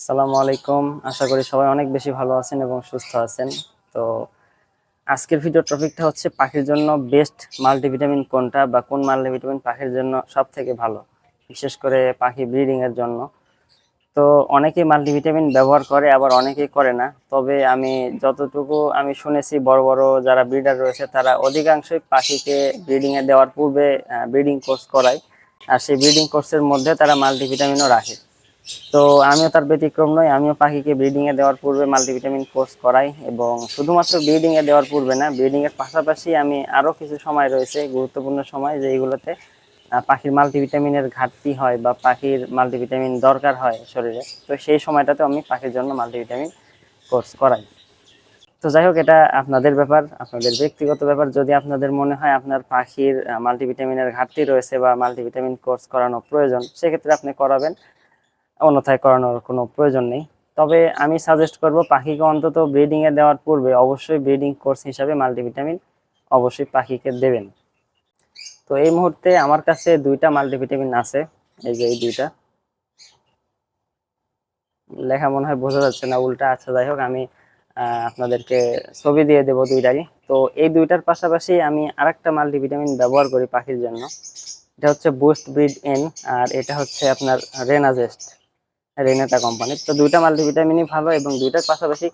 আসসালামু আলাইকুম। আশা করি সবাই অনেক বেশি ভালো আছেন এবং সুস্থ আছেন। তো আজকের ভিডিও টপিকটা হচ্ছে পাখির জন্য বেস্ট মাল্টিভিটামিন কোনটা বা কোন মাল্টিভিটামিন পাখির জন্য সব থেকে ভালো, বিশেষ করে পাখি ব্রিডিংয়ের জন্য। তো অনেকেই মাল্টিভিটামিন ব্যবহার করে, আবার অনেকেই করে না। তবে আমি যতটুকু আমি শুনেছি, বড় বড় যারা ব্রিডার রয়েছে, তারা অধিকাংশই পাখিকে ব্রিডিংয়ে দেওয়ার পূর্বে ব্রিডিং কোর্স করায়। আর সেই ব্রিডিং কোর্সের মধ্যে তারা মাল্টিভিটামিনও রাখে। তো আমিও তার ব্যতিক্রম নই, আমিও পাখিকে ব্রিডিং এ দেওয়ার পূর্বে মাল্টিভিটামিন কোর্স করাই এবং শুধুমাত্র ব্রিডিং এ দেওয়ার পূর্বে না ব্রিডিং এর পাশাপাশি আমি আরও কিছু সময় রয়েছে, গুরুত্বপূর্ণ সময় যেগুলোতে পাখির মাল্টিভিটামিনের ঘাটতি হয় বা পাখির মাল্টিভিটামিন দরকার হয় শরীরে, তো সেই সময়টাতে আমি পাখির জন্য মাল্টিভিটামিন কোর্স করাই। তো যাই হোক, এটা আপনাদের ব্যাপার, আপনাদের ব্যক্তিগত ব্যাপার। যদি আপনাদের মনে হয় আপনার পাখির মাল্টিভিটামিনের ঘাটতি রয়েছে বা মাল্টিভিটামিন কোর্স করানো প্রয়োজন, সেক্ষেত্রে আপনি করাবেন। অন্যথায় করানোর কোনো প্রয়োজন নেই। তবে আমি সাজেস্ট করব পাখিকে অন্তত ব্রিডিংয়ে দেওয়ার পূর্বে অবশ্যই ব্রিডিং কোর্স হিসাবে মাল্টিভিটামিন অবশ্যই পাখিকে দেবেন। তো এই মুহূর্তে আমার কাছে দুইটা মাল্টিভিটামিন আছে, এই যে এই দুইটা। লেখা মনে হয় বোঝা যাচ্ছে না, উল্টা আচ্ছা যাই হোক আমি আপনাদেরকে ছবি দিয়ে দেবো দুইটারই। তো এই দুইটার পাশাপাশি আমি আরেকটা মাল্টিভিটামিন ব্যবহার করি পাখির জন্য। এটা হচ্ছে বুস্ট ব্রিড এন আর এটা হচ্ছে আপনার রেনাজেস্ট রেনেটা কোম্পানির। তো দুইটা মাল্টিভিটামিনই ভালো এবং দুইটার পাশাপাশি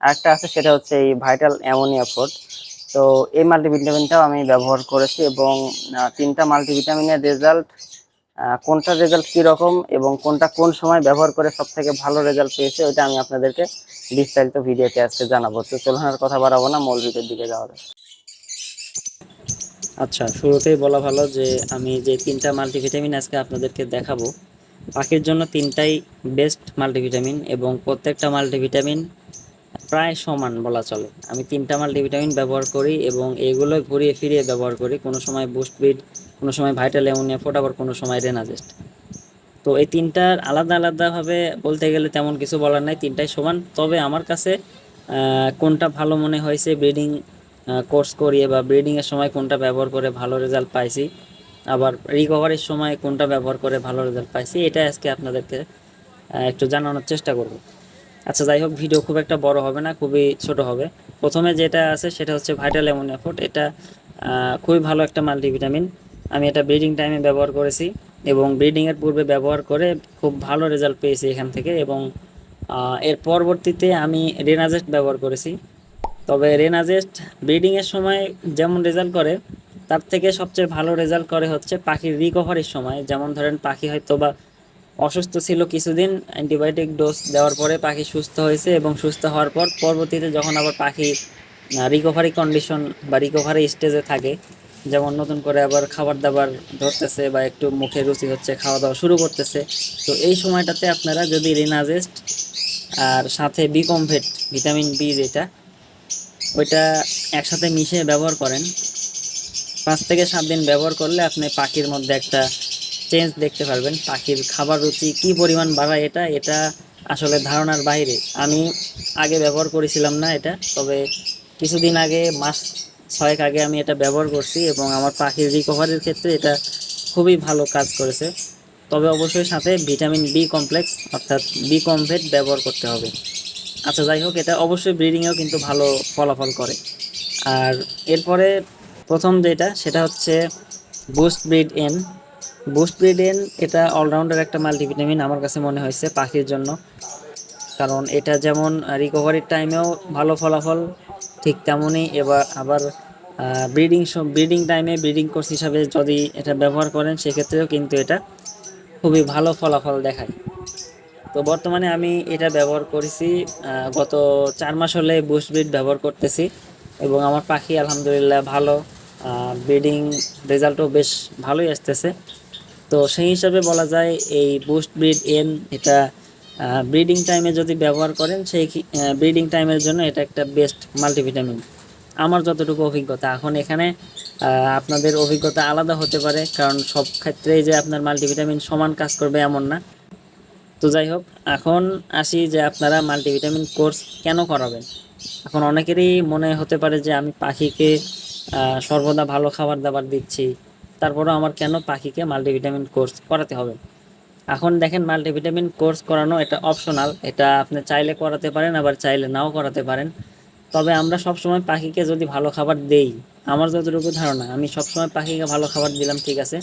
আরেকটা আছে, সেটা হচ্ছে এই ভাইটাল অ্যামোনিয়া ফোর্ট তো এই মাল্টিভিটামিনটাও আমি ব্যবহার করেছি এবং তিনটা মাল্টিভিটামিনের রেজাল্ট কোনটা রেজাল্ট কি রকম এবং কোনটা কোন সময় ব্যবহার করে সব থেকে ভালো রেজাল্ট পেয়েছে, ওইটা আমি আপনাদেরকে বিস্তারিত ভিডিওতে আজকে জানাব। তো চলুন আর কথা বাড়াবো না, মূল ভিডিওর দিকে যাওয়া আচ্ছা শুরুতেই বলা ভালো যে আমি যে তিনটা মাল্টিভিটামিন আজকে আপনাদেরকে দেখাবো পাখির জন্য তিনটাই বেস্ট মাল্টিভিটামিন এবং প্রত্যেকটা মাল্টিভিটামিন প্রায় সমান বলা চলে। আমি তিনটা মাল্টিভিটামিন ব্যবহার করি এবং এগুলো ঘুরিয়ে ফিরিয়ে ব্যবহার করি। কোনো সময় বুস্ট ব্রিড কোনো সময় ভাইটাল অ্যামোনিয়া ফোট আবার কোনো সময় রেনাজেস্ট তো এই তিনটার আলাদা আলাদাভাবে বলতে গেলে তেমন কিছু বলার নাই, তিনটাই সমান। তবে আমার কাছে কোনটা ভালো মনে হয়েছে ব্রিডিং কোর্স করিয়ে বা ব্রিডিংয়ের সময় কোনটা ব্যবহার করে ভালো রেজাল্ট পাইছি আবার রিকভারির সময় কোনটা ব্যবহার করে ভালো রেজাল্ট পাইছি এটা আজকে আপনাদেরকে একটু জানানোর চেষ্টা করব। আচ্ছা যাই হোক ভিডিও খুব একটা বড় হবে না, খুবই ছোট হবে। প্রথমে যেটা আছে সেটা হচ্ছে ভাইটাল অ্যামোনিয়া ফোর্ট এটা খুবই ভালো একটা মাল্টিভিটামিন আমি এটা ব্রিডিং টাইমে ব্যবহার করেছি এবং ব্রিডিংয়ের পূর্বে ব্যবহার করে খুব ভালো রেজাল্ট পেয়েছি এখান থেকে এবং এর পরবর্তীতে আমি রেনাজেস্ট ব্যবহার করেছি। তবে রেনাজেস্ট ব্রিডিংয়ের সময় যেমন রেজাল্ট করে তার থেকে সবচেয়ে ভালো রেজাল্ট করে হচ্ছে পাখির রিকভারির সময়। যেমন ধরেন পাখি হয়তো বা অসুস্থ ছিল কিছুদিন অ্যান্টিবায়োটিক ডোজ দেওয়ার পরে পাখি সুস্থ হয়েছে এবং সুস্থ হওয়ার পর পরবর্তীতে যখন আবার পাখি রিকভারি কন্ডিশন বা রিকভারি স্টেজে থাকে, যেমন নতুন করে আবার খাবার দাবার ধরতেছে বা একটু মুখে রুচি হচ্ছে খাওয়া দাওয়া শুরু করতেছে, তো এই সময়টাতে আপনারা যদি রিনাজেস্ট আর সাথে বিকমভেট ভিটামিন বি যেটা, ওইটা একসাথে মিশিয়ে ব্যবহার করেন পাঁচ থেকে সাত দিন ব্যবহার করলে আপনি পাখির মধ্যে একটা চেঞ্জ দেখতে পারবেন। পাখির খাবার রুচি কি পরিমাণ বাড়ায় এটা এটা আসলে ধারণার বাইরে। আমি আগে ব্যবহার করেছিলাম না এটা, তবে কিছুদিন আগে, মাস ছয়েক আগে আমি এটা ব্যবহার করছি এবং আমার পাখির রিকভারির ক্ষেত্রে এটা খুবই ভালো কাজ করেছে। তবে অবশ্যই সাথে ভিটামিন বি কমপ্লেক্স অর্থাৎ বি কমভেট ব্যবহার করতে হবে। আচ্ছা যাই হোক, এটা অবশ্যই ব্রিডিংয়েও কিন্তু ভালো ফলাফল করে। আর এরপরে প্রথম যেটা, সেটা হচ্ছে boost breed N boost breed N এটা অলরাউন্ডার একটা মাল্টিভিটামিন আমার কাছে মনে হয়েছে পাখির জন্য। কারণ এটা যেমন রিকভারির টাইমেও ভালো ফলাফল, ঠিক তেমনই এবার আবার ব্রিডিং ব্রিডিং টাইমে ব্রিডিং কোর্স হিসাবে যদি এটা ব্যবহার করেন, সেক্ষেত্রেও কিন্তু এটা খুবই ভালো ফলাফল দেখায়। তো বর্তমানে আমি এটা ব্যবহার করেছি গত চার মাস হলে বুস্ট ব্রিড ব্যবহার করতেছি এবং আমার পাখি আলহামদুলিল্লাহ ভালো। ব্রিডিং রেজাল্টও বেশ ভালোই আসতেছে। তো সেই হিসাবে বলা যায় এই বুস্ট ব্রিড এন এটা ব্রিডিং টাইমে যদি ব্যবহার করেন, সেই ব্রিডিং টাইমের জন্য এটা একটা বেস্ট মাল্টিভিটামিন। আমার যতটুকু অভিজ্ঞতা, এখন এখানে আপনাদের অভিজ্ঞতা আলাদা হতে পারে, কারণ সব ক্ষেত্রেই যে আপনার মাল্টিভিটামিন সমান কাজ করবে এমন না। তো যাই হোক, এখন আসি যে আপনারা মাল্টিভিটামিন কোর্স কেন করাবেন। এখন অনেকেরই মনে হতে পারে যে আমি পাখিকে সর্বদা ভালো খাবার দাবার দিচ্ছি। তারপরেও আমার কেন পাখিকে মাল্টিভিটামিন কোর্স করাতে হবে? এখন দেখেন মাল্টিভিটামিন কোর্স করানো এটা অপশনাল এটা আপনি চাইলে করাতে পারেন, আবার চাইলে নাও করাতে পারেন। তবে আমরা সবসময় পাখিকে যদি ভালো খাবার দেই, আমার যতটুকু ধারণা, আমি সবসময় পাখিকে ভালো খাবার দিলাম, ঠিক আছে?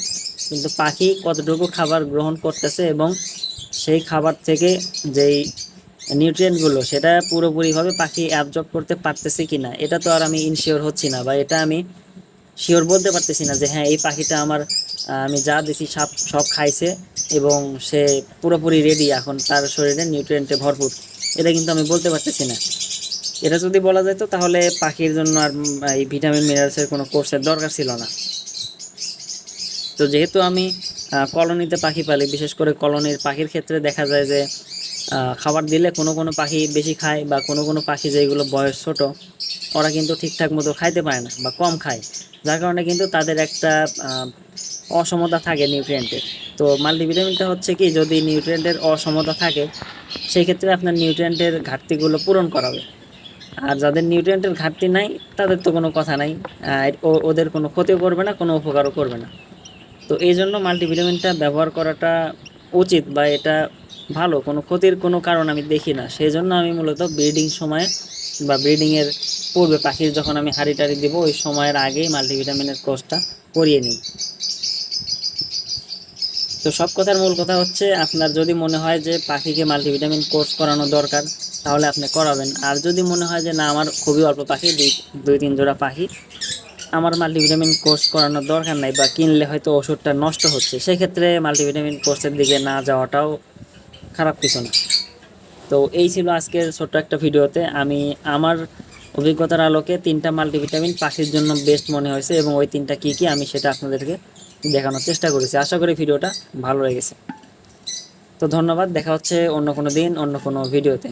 কিন্তু পাখি কতটুকু খাবার গ্রহণ করতেছে এবং সেই খাবার থেকে যেই নিউট্রিয়েন্টগুলো সেটা পুরোপুরিভাবে পাখি অ্যাবজর্ব করতে পারতেছে কি না এটা তো আর আমি ইনশিওর হচ্ছি না বা এটা আমি শিওর বলতে পারতেছি না যে হ্যাঁ এই পাখিটা আমার আমি যা দিছি সব সব খাইছে এবং সে পুরোপুরি রেডি এখন তার শরীরে নিউট্রিয়েন্টে ভরপুর। এটা কিন্তু আমি বলতে পারতেছি না। এটা যদি বলা যেত তাহলে পাখির জন্য আর এই ভিটামিন মিনারেলসের কোনো কোর্সের দরকার ছিল না। তো যেহেতু আমি কলোনিতে পাখি পালি, বিশেষ করে কলোনির পাখির ক্ষেত্রে দেখা যায় যে খাবার দিলে কোনো কোনো পাখি বেশি খায় বা কোনো কোনো পাখি যেগুলো বয়স ছোট, ওরা কিন্তু ঠিকঠাক মতো খাইতে পারে না বা কম খায়। যার কারণে কিন্তু তাদের একটা অসমতা থাকে নিউট্রিয়েন্টের। তো মাল্টিভিটামিনটা হচ্ছে কি, যদি নিউট্রিয়েন্টের অসমতা থাকে সেই ক্ষেত্রে আপনার নিউট্রিয়েন্টের ঘাটতিগুলো পূরণ করাবে আর যাদের নিউট্রিয়েন্টের ঘাটতি নাই, তাদের তো কোনো কথা নাই। ওদের কোনো ক্ষতিও করবে না, কোনো উপকারও করবে না। তো এই জন্য মাল্টিভিটামিনটা ব্যবহার করাটা উচিত বা এটা ভালো, কোনো ক্ষতির কোনো কারণ আমি দেখি না। সেই জন্য আমি মূলত ব্রিডিং সময়ে বা ব্রিডিংয়ের পূর্বে পাখির যখন আমি হাঁড়ি টাড়ি দেবো, ওই সময়ের আগেই মাল্টিভিটামিনের কোর্সটা করিয়ে নিই। তো সব কথার মূল কথা হচ্ছে, আপনার যদি মনে হয় যে পাখিকে মাল্টিভিটামিন কোর্স করানো দরকার, তাহলে আপনি করাবেন। আর যদি মনে হয় যে না, আমার খুবই অল্প পাখি, দুই দুই, তিন জোড়া পাখি, আমার মাল্টিভিটামিন কোর্স করানোর দরকার নাই বা কিনলে হয়তো ওষুধটা নষ্ট হচ্ছে, সেক্ষেত্রে মাল্টিভিটামিন কোর্সের দিকে না যাওয়াটাও খারাপ কিছু না। তো এই ছিল আজকের ছোট্ট একটা ভিডিওতে। আমি আমার অভিজ্ঞতার আলোকে তিনটা মাল্টিভিটামিন পাখির জন্য বেস্ট মনে হয়েছে এবং ওই তিনটা কী কী আমি সেটা আপনাদেরকে দেখানোর চেষ্টা করেছি। আশা করি ভিডিওটা ভালো লেগেছে। তো ধন্যবাদ। দেখা হচ্ছে অন্য কোনো দিন, অন্য কোনো ভিডিওতে।